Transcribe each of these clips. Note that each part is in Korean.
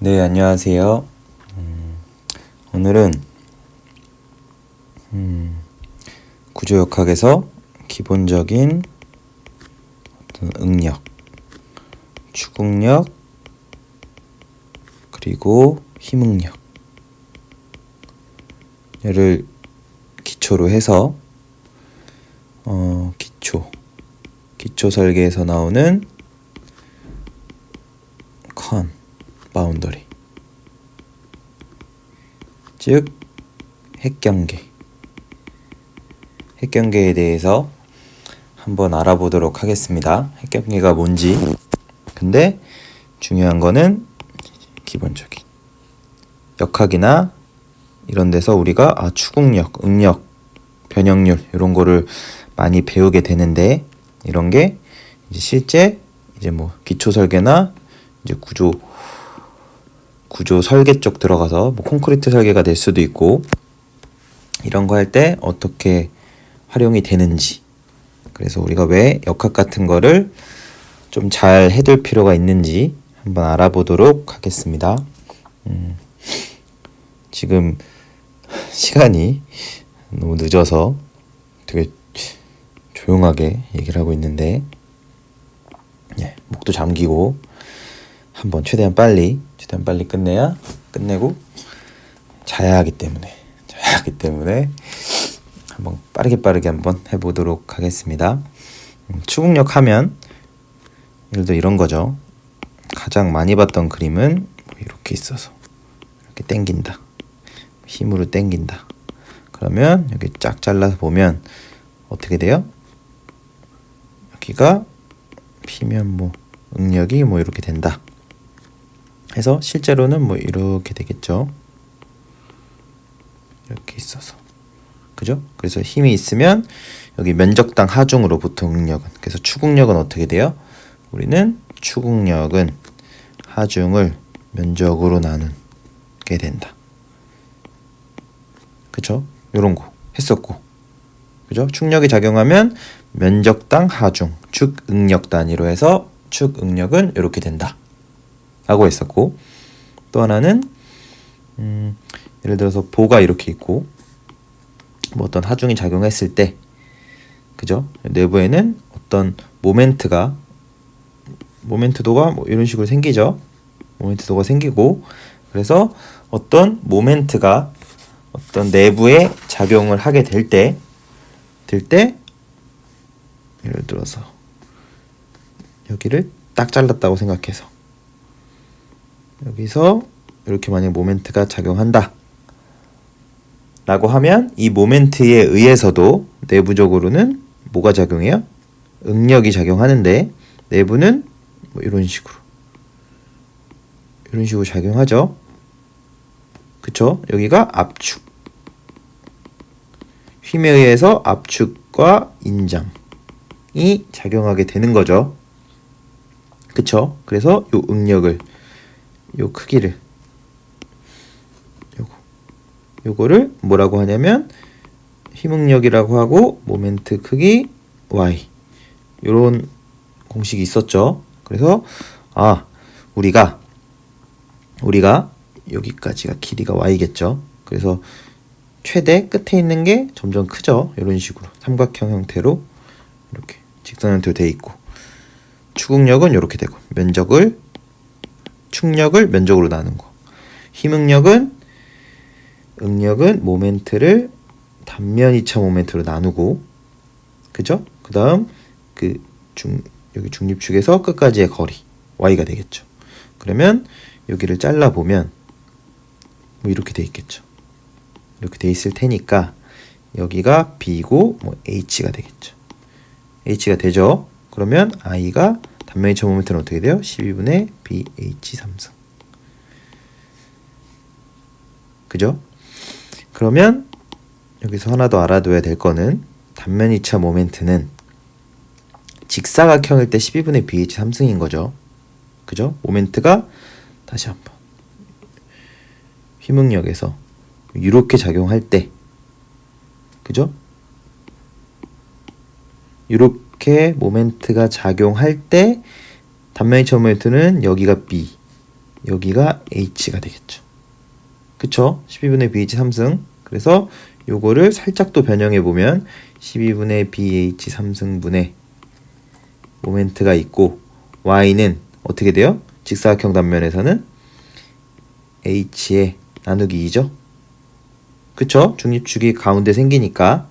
네, 안녕하세요. 음, 오늘은 음, 구조역학에서 기본적인 어떤 응력, 추궁력, 그리고 힘응력 를 기초로 해서 어, 기초, 기초 설계에서 나오는 컨, 바운더리. 즉 핵경계. 핵경계에 대해서 한번 알아보도록 하겠습니다. 핵경계가 뭔지. 근데 중요한 거는 기본적인 역학이나 이런 데서 우리가 아 추궁력, 응력, 변형률 이런 거를 많이 배우게 되는데 이런 게 이제 실제 이제 뭐 기초 설계나 이제 구조 구조 설계 쪽 들어가서 뭐 콘크리트 설계가 될 수도 있고 이런 거 할 때 어떻게 활용이 되는지 그래서 우리가 왜 역학 같은 거를 좀 잘 해둘 필요가 있는지 한번 알아보도록 하겠습니다. 음, 지금 시간이 너무 늦어서 되게 조용하게 얘기를 하고 있는데 예, 목도 잠기고 한번 최대한 빨리 최대한 빨리 끝내야 끝내고 자야 하기 때문에 자야 하기 때문에 한번 빠르게 빠르게 한번 해보도록 하겠습니다. 음, 추궁력 하면 예를 이런 거죠. 가장 많이 봤던 그림은 뭐 이렇게 있어서 이렇게 땡긴다. 힘으로 땡긴다. 그러면 여기 쫙 잘라서 보면 어떻게 돼요? 여기가 피면 뭐 응력이 뭐 이렇게 된다. 해서 실제로는 뭐 이렇게 되겠죠. 이렇게 있어서. 그죠? 그래서 힘이 있으면 여기 면적당 하중으로 보통 응력은 그래서 추궁력은 어떻게 돼요? 우리는 추궁력은 하중을 면적으로 나누게 된다. 그쵸? 요런 거 했었고. 그죠? 축력이 작용하면 면적당 하중, 축응력 단위로 해서 축응력은 이렇게 된다. 라고 했었고 또 하나는 음, 예를 들어서 보가 이렇게 있고 뭐 어떤 하중이 작용했을 때 그죠? 내부에는 어떤 모멘트가 모멘트도가 뭐 이런 식으로 생기죠. 모멘트도가 생기고 그래서 어떤 모멘트가 어떤 내부에 작용을 하게 될 때, 될 때, 예를 들어서 여기를 딱 잘랐다고 생각해서 여기서 이렇게 만약 모멘트가 작용한다. 라고 하면 이 모멘트에 의해서도 내부적으로는 뭐가 작용해요? 응력이 작용하는데 내부는 뭐 이런 식으로 이런 식으로 작용하죠. 그쵸? 여기가 압축. 힘에 의해서 압축과 인장이 작용하게 되는 거죠. 그쵸? 그래서 요 응력을 요 크기를 요거 요거를 뭐라고 하냐면 힘응력이라고 하고 모멘트 크기 y 요런 공식이 있었죠. 그래서 아 우리가 우리가 여기까지가 길이가 y겠죠. 그래서 최대 끝에 있는 게 점점 크죠. 이런 식으로 삼각형 형태로 이렇게 직선 형태로 돼 있고 추궁력은 이렇게 되고 면적을 축력을 면적으로 나눈 거. 힘응력은 응력은 모멘트를 단면 이차 모멘트로 나누고 그죠? 그다음 그 중 여기 중립축에서 끝까지의 거리 y가 되겠죠. 그러면 여기를 잘라 보면 뭐 이렇게 돼 있겠죠. 이렇게 돼 있을 테니까 여기가 b고 뭐 h가 되겠죠. h가 되죠. 그러면 i가 단면이차 모멘트는 어떻게 돼요? 12분의 bh 3승. 그죠? 그러면 여기서 하나 더 알아둬야 될 거는 단면 2차 모멘트는 직사각형일 때 12분의 bh 3승인 거죠. 그죠? 모멘트가 다시 한번 힘응력에서 이렇게 작용할 때 그죠? 이렇게 모멘트가 작용할 때 단면이차 모멘트는 여기가 B 여기가 h가 되겠죠. 그쵸? 12분의 bh 3승. 그래서 요거를 살짝 또 변형해 보면 12분의 bh 3승분의 모멘트가 있고 y는 어떻게 돼요? 직사각형 단면에서는 h의 나누기 2죠. 그쵸? 중립축이 가운데 생기니까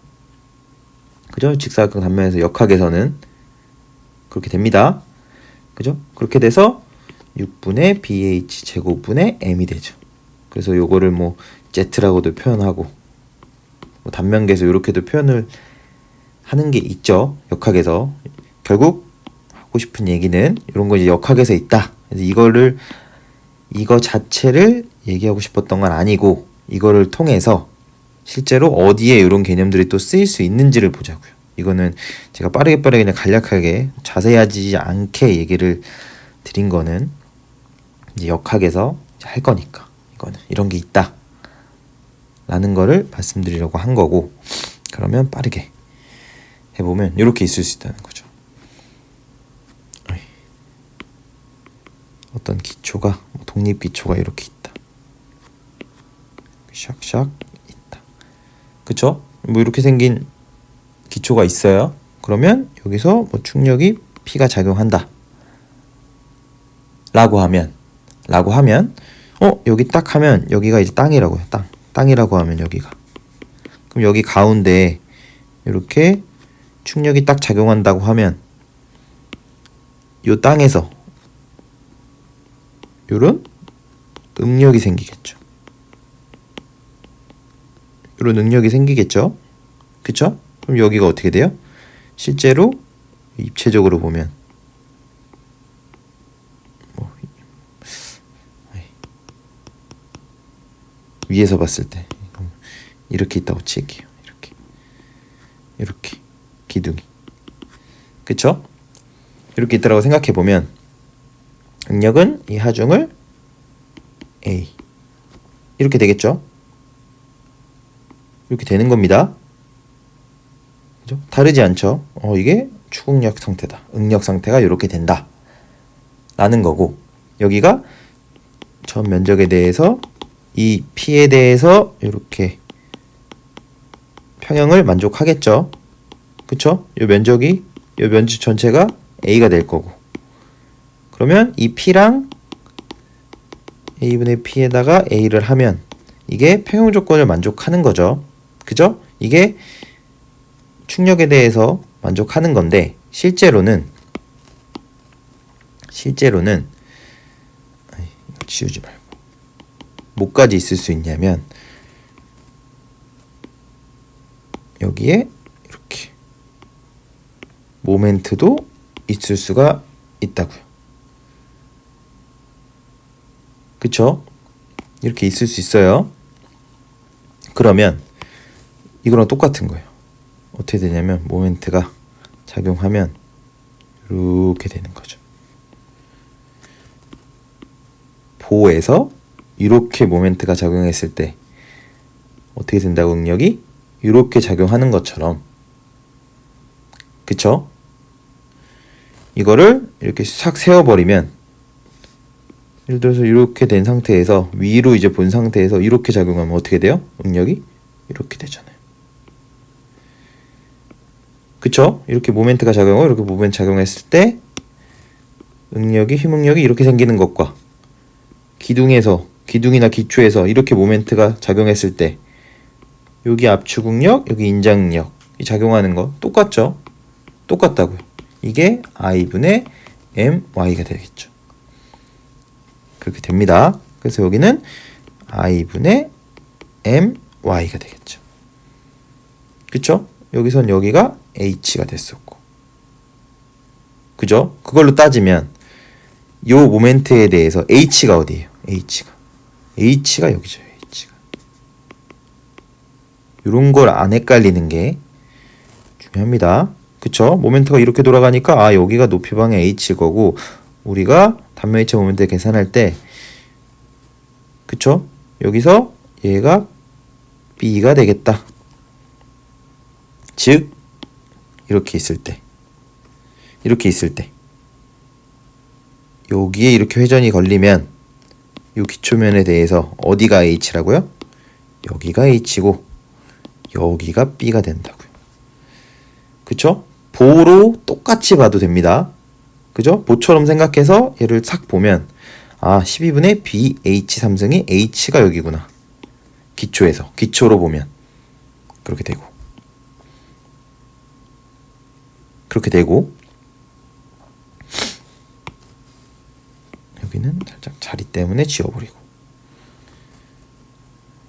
그죠? 직사각형 단면에서 역학에서는 그렇게 됩니다. 그죠? 그렇게 돼서 6분의 bh 제곱분의 m이 되죠. 그래서 요거를 뭐 z라고도 표현하고 뭐 단면계에서 이렇게도 표현을 하는 게 있죠. 역학에서 결국 하고 싶은 얘기는 이런 거 이제 역학에서 있다. 그래서 이거를 이거 자체를 얘기하고 싶었던 건 아니고 이거를 통해서 실제로 어디에 이런 개념들이 또 쓰일 수 있는지를 보자고요. 이거는 제가 빠르게 빠르게 그냥 간략하게 자세하지 않게 얘기를 드린 거는 이제 역학에서 이제 할 거니까 이거는 이런 게 있다. 라는 거를 말씀드리려고 한 거고 그러면 빠르게 해보면 이렇게 있을 수 있다는 거죠. 어떤 기초가 뭐 독립 기초가 이렇게 있다. 샥샥. 그쵸? 뭐 이렇게 생긴 기초가 있어요. 그러면 여기서 뭐 충력이 P가 작용한다. 라고 하면 라고 하면 어 여기 딱 하면 여기가 이제 땅이라고요. 땅. 땅이라고 하면 여기가. 그럼 여기 가운데 이렇게 충력이 딱 작용한다고 하면 요 땅에서 요런 응력이 생기겠죠. 요런 능력이 생기겠죠. 그쵸? 그럼 여기가 어떻게 돼요? 실제로 입체적으로 보면 뭐 위에서 봤을 때 이렇게 있다고 칠게요. 이렇게 이렇게 기둥이 그쵸? 이렇게 있다라고 생각해 보면 응력은 이 하중을 A 이렇게 되겠죠? 이렇게 되는 겁니다. 그죠? 다르지 않죠? 어, 이게 추궁력 상태다. 응력 상태가 이렇게 된다. 라는 거고 여기가 전 면적에 대해서 이 P에 대해서 이렇게 평형을 만족하겠죠. 그쵸? 이 면적이 이 면적 전체가 A가 될 거고 그러면 이 P랑 A분의 P에다가 A를 하면 이게 평형 조건을 만족하는 거죠. 그죠? 이게 충력에 대해서 만족하는 건데 실제로는 실제로는 지우지 말고 뭐까지 있을 수 있냐면 여기에 이렇게 모멘트도 있을 수가 있다고요. 그쵸? 이렇게 있을 수 있어요. 그러면 이거랑 똑같은 거예요. 어떻게 되냐면 모멘트가 작용하면 이렇게 되는 거죠. 보에서 이렇게 모멘트가 작용했을 때 어떻게 된다고 응력이 이렇게 작용하는 것처럼 그쵸? 이거를 이렇게 싹 세워버리면 예를 들어서 이렇게 된 상태에서 위로 이제 본 상태에서 이렇게 작용하면 어떻게 돼요? 응력이 이렇게 되잖아요. 그쵸? 이렇게 모멘트가 작용하고 이렇게 모멘트 작용했을 때 응력이 힘응력이 이렇게 생기는 것과 기둥에서 기둥이나 기초에서 이렇게 모멘트가 작용했을 때 여기 압축응력, 여기 인장응력 이 작용하는 거 똑같죠? 똑같다고요. 이게 i분의 my가 되겠죠. 그렇게 됩니다. 그래서 여기는 i분의 my가 되겠죠. 그쵸? 여기선 여기가 h가 됐었고. 그죠? 그걸로 따지면 요 모멘트에 대해서 h가 어디예요? h가. h가 여기죠. h가. 요런 걸 안 헷갈리는 게 중요합니다. 그쵸? 모멘트가 이렇게 돌아가니까 아 여기가 높이방의 h 거고 우리가 단면 이체 모멘트 계산할 때 그쵸? 여기서 얘가 b가 되겠다. 즉 이렇게 있을 때 이렇게 있을 때 여기에 이렇게 회전이 걸리면 요 기초면에 대해서 어디가 h라고요? 여기가 h고 여기가 b가 된다고요. 그쵸? 보로 똑같이 봐도 됩니다. 그죠? 보처럼 생각해서 얘를 싹 보면 아 12분의 BH 삼승이 H가 여기구나. 기초에서 기초로 보면 그렇게 되고 그렇게 되고 여기는 살짝 자리 때문에 지워버리고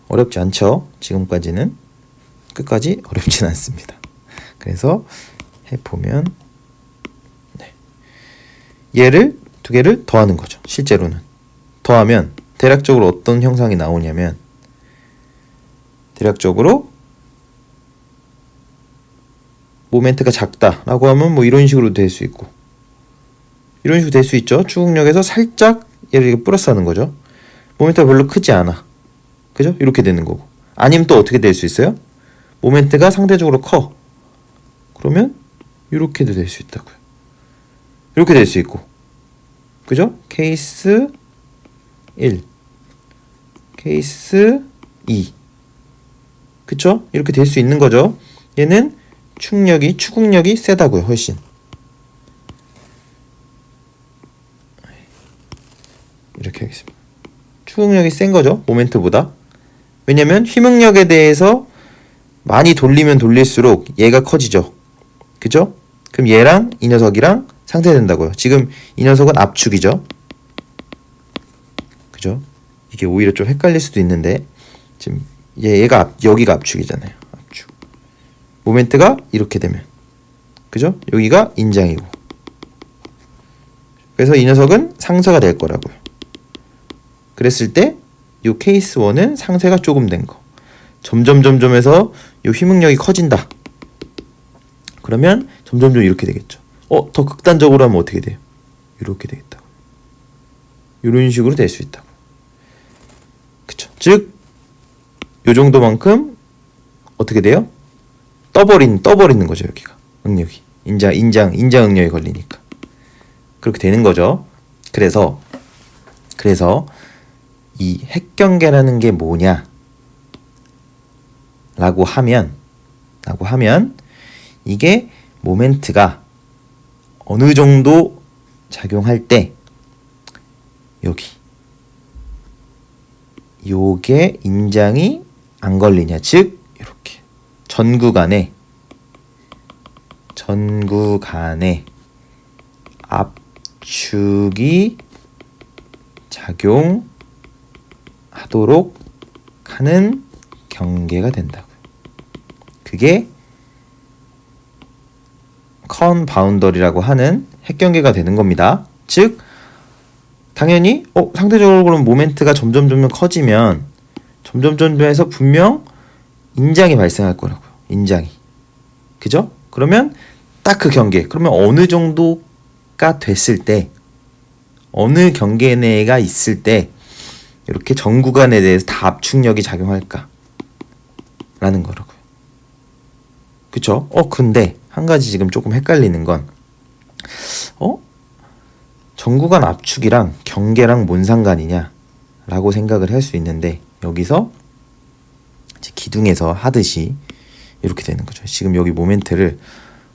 어렵지 않죠? 지금까지는 끝까지 어렵진 않습니다. 그래서 해보면 네. 얘를 두 개를 더하는 거죠. 실제로는 더하면 대략적으로 어떤 형상이 나오냐면 대략적으로 모멘트가 작다라고 하면 뭐 이런 식으로 될 수 있고 이런 식으로 될 수 있죠. 추궁력에서 살짝 얘를 이렇게 플러스 하는 거죠. 모멘트가 별로 크지 않아. 그죠? 이렇게 되는 거고. 아니면 또 어떻게 될 수 있어요? 모멘트가 상대적으로 커. 그러면 이렇게도 될 수 있다고요. 이렇게 될 수 있고. 그죠? 케이스 1. 케이스 2. 그쵸? 이렇게 될 수 있는 거죠. 얘는 충력이 추궁력이 세다고요. 훨씬. 이렇게 하겠습니다. 추궁력이 센 거죠. 모멘트보다. 왜냐면 휘목력에 대해서 많이 돌리면 돌릴수록 얘가 커지죠. 그죠? 그럼 얘랑 이 녀석이랑 상쇄된다고요. 지금 이 녀석은 압축이죠. 그죠? 이게 오히려 좀 헷갈릴 수도 있는데 지금 얘, 얘가 압, 여기가 압축이잖아요. 모멘트가 이렇게 되면 그죠? 여기가 인장이고 그래서 이 녀석은 상쇄가 될 거라고요. 그랬을 때 이 케이스 1은 상쇄가 조금 된 거. 점점 점점 해서 이 휘목력이 커진다. 그러면 점점점 이렇게 되겠죠. 어, 더 극단적으로 하면 어떻게 돼요? 이렇게 되겠다. 이런 식으로 될 수 있다고. 그쵸. 즉, 요 정도만큼 어떻게 돼요? 떠버린, 떠버리는 거죠, 여기가. 응력이. 인장, 인장, 인장 응력이 걸리니까. 그렇게 되는 거죠. 그래서, 그래서, 이 핵경계라는 게 뭐냐? 라고 하면, 라고 하면, 이게 모멘트가 어느 정도 작용할 때 여기 요게 인장이 안 걸리냐 즉 이렇게 전구간에 전구간에 압축이 작용하도록 하는 경계가 된다고요. 그게 컨 바운더리라고 하는 핵경계가 되는 겁니다. 즉 당연히 어 상대적으로 그럼 모멘트가 점점 점점 커지면 점점 점점 해서 분명 인장이 발생할 거라고요. 인장이. 그죠? 그러면 딱 그 경계. 그러면 어느 정도가 됐을 때 어느 경계 내가 있을 때 이렇게 전 구간에 대해서 다 압축력이 작용할까? 라는 거라고요. 그쵸? 어, 근데 한 가지 지금 조금 헷갈리는 건, 어? 전구간 압축이랑 경계랑 뭔 상관이냐? 라고 생각을 할 수 있는데, 여기서 기둥에서 하듯이 이렇게 되는 거죠. 지금 여기 모멘트를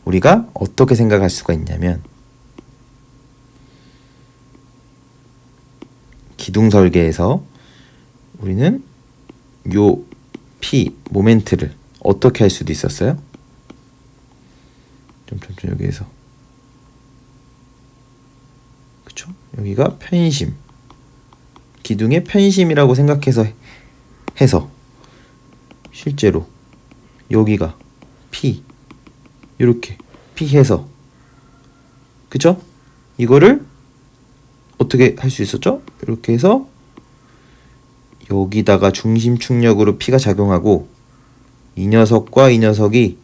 우리가 어떻게 생각할 수가 있냐면, 기둥 설계에서 우리는 요 P 모멘트를 어떻게 할 수도 있었어요? 점점점 여기에서 그쵸? 여기가 편심 기둥의 편심이라고 생각해서 해서 실제로 여기가 P 이렇게 P 해서 그쵸? 이거를 어떻게 할 수 있었죠? 이렇게 해서 여기다가 중심 충력으로 P가 작용하고 이 녀석과 이 녀석이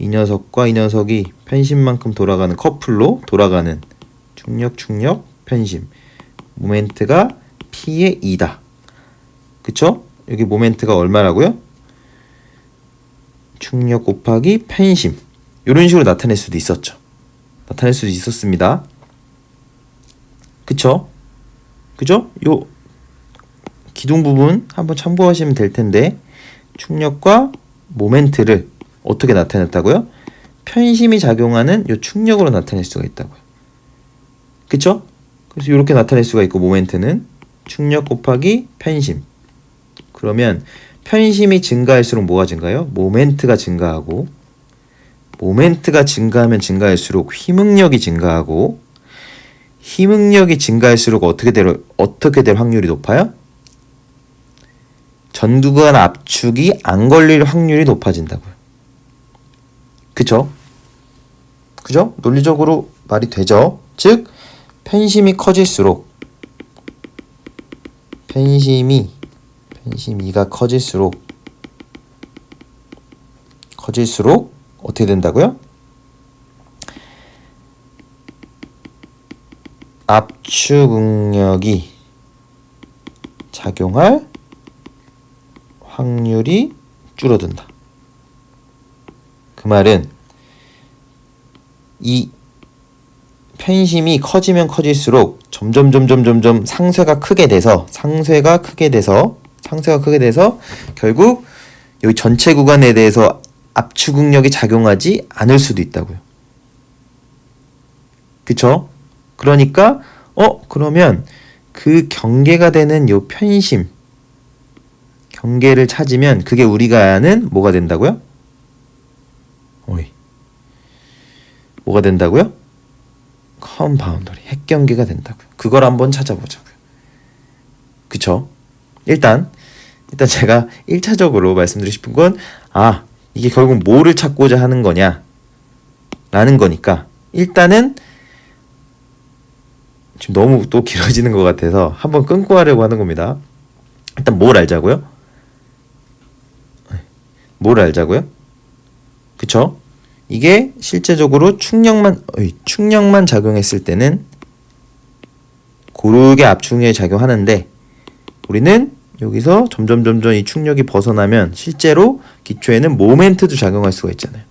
이 녀석과 이 녀석이 편심만큼 돌아가는 커플로 돌아가는 충력 충력 편심 모멘트가 P의 2다. 그쵸? 여기 모멘트가 얼마라고요? 충력 곱하기 편심 이런 식으로 나타낼 수도 있었죠. 나타낼 수도 있었습니다. 그쵸? 그죠? 요 기둥 부분 한번 참고하시면 될 텐데 충력과 모멘트를 어떻게 나타냈다고요? 편심이 작용하는 요 충력으로 나타낼 수가 있다고요. 그쵸? 그래서 이렇게 나타낼 수가 있고 모멘트는 충력 곱하기 편심. 그러면 편심이 증가할수록 뭐가 증가해요? 모멘트가 증가하고 모멘트가 증가하면 증가할수록 힘응력이 증가하고 힘응력이 증가할수록 어떻게 될 어떻게 될 확률이 높아요? 전구간 압축이 안 걸릴 확률이 높아진다고요. 그죠? 그죠? 논리적으로 말이 되죠? 즉 편심이 커질수록 편심이 편심이가 커질수록 커질수록 어떻게 된다고요? 압축 응력이 작용할 확률이 줄어든다. 그 말은 이 편심이 커지면 커질수록 점점 점점 점점 상쇄가 크게 돼서 상쇄가 크게 돼서 상쇄가 크게 돼서 결국 여기 전체 구간에 대해서 압축 응력이 작용하지 않을 수도 있다고요. 그쵸? 그러니까 어 그러면 그 경계가 되는 요 편심 경계를 찾으면 그게 우리가 아는 뭐가 된다고요? 오이 뭐가 된다고요? 컴파운더리 핵경계가 된다고요. 그걸 한번 찾아보자고요. 그쵸? 일단 일단 제가 1차적으로 말씀드리고 싶은 건 아, 이게 결국 뭐를 찾고자 하는 거냐? 라는 거니까 일단은 지금 너무 또 길어지는 것 같아서 한번 끊고 하려고 하는 겁니다. 일단 뭘 알자고요? 뭘 알자고요? 그쵸? 이게 실제적으로 충력만 충력만 작용했을 때는 고르게 압축력이 작용하는데 우리는 여기서 점점 점점 이 충력이 벗어나면 실제로 기초에는 모멘트도 작용할 수가 있잖아요.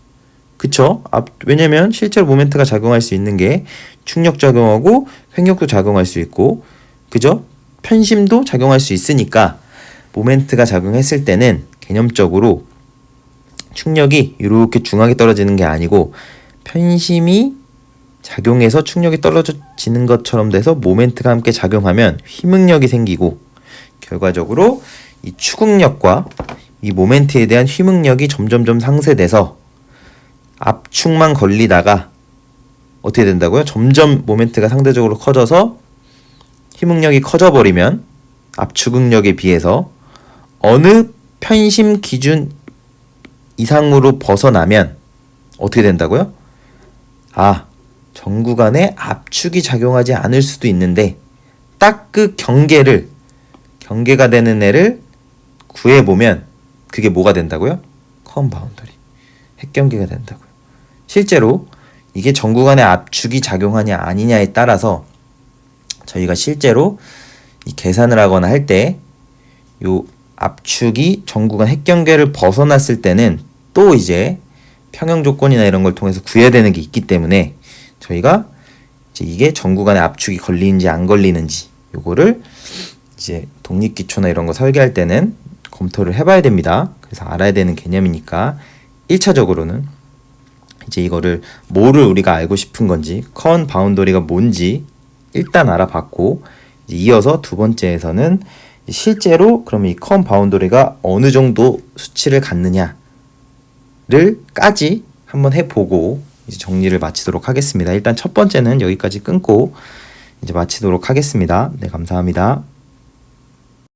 그쵸? 앞, 왜냐면 실제로 모멘트가 작용할 수 있는 게 충력 작용하고 횡력도 작용할 수 있고 그죠? 편심도 작용할 수 있으니까 모멘트가 작용했을 때는 개념적으로 충력이 이렇게 중하게 떨어지는 게 아니고 편심이 작용해서 충력이 떨어지는 것처럼 돼서 모멘트가 함께 작용하면 힘응력이 생기고 결과적으로 이 추궁력과 이 모멘트에 대한 힘응력이 점점점 상쇄돼서 압축만 걸리다가 어떻게 된다고요? 점점 모멘트가 상대적으로 커져서 힘응력이 커져버리면 압축응력에 비해서 어느 편심 기준 이상으로 벗어나면 어떻게 된다고요? 아, 전구간에 압축이 작용하지 않을 수도 있는데 딱 그 경계를 경계가 되는 애를 구해 보면 그게 뭐가 된다고요? 컴바운더리. 핵경계가 된다고요. 실제로 이게 전구간에 압축이 작용하냐 아니냐에 따라서 저희가 실제로 이 계산을 하거나 할 때 요 압축이 전구간 핵경계를 벗어났을 때는 또 이제 평형 조건이나 이런 걸 통해서 구해야 되는 게 있기 때문에 저희가 이제 이게 전구간에 압축이 걸리는지 안 걸리는지 요거를 이제 독립기초나 이런 거 설계할 때는 검토를 해봐야 됩니다. 그래서 알아야 되는 개념이니까 1차적으로는 이제 이거를 뭐를 우리가 알고 싶은 건지 컨 바운더리가 뭔지 일단 알아봤고 이어서 두 번째에서는 실제로 그러면 이컨 바운더리가 어느 정도 수치를 갖느냐를 까지 한번 해보고 이제 정리를 마치도록 하겠습니다. 일단 첫 번째는 여기까지 끊고 이제 마치도록 하겠습니다. 네, 감사합니다.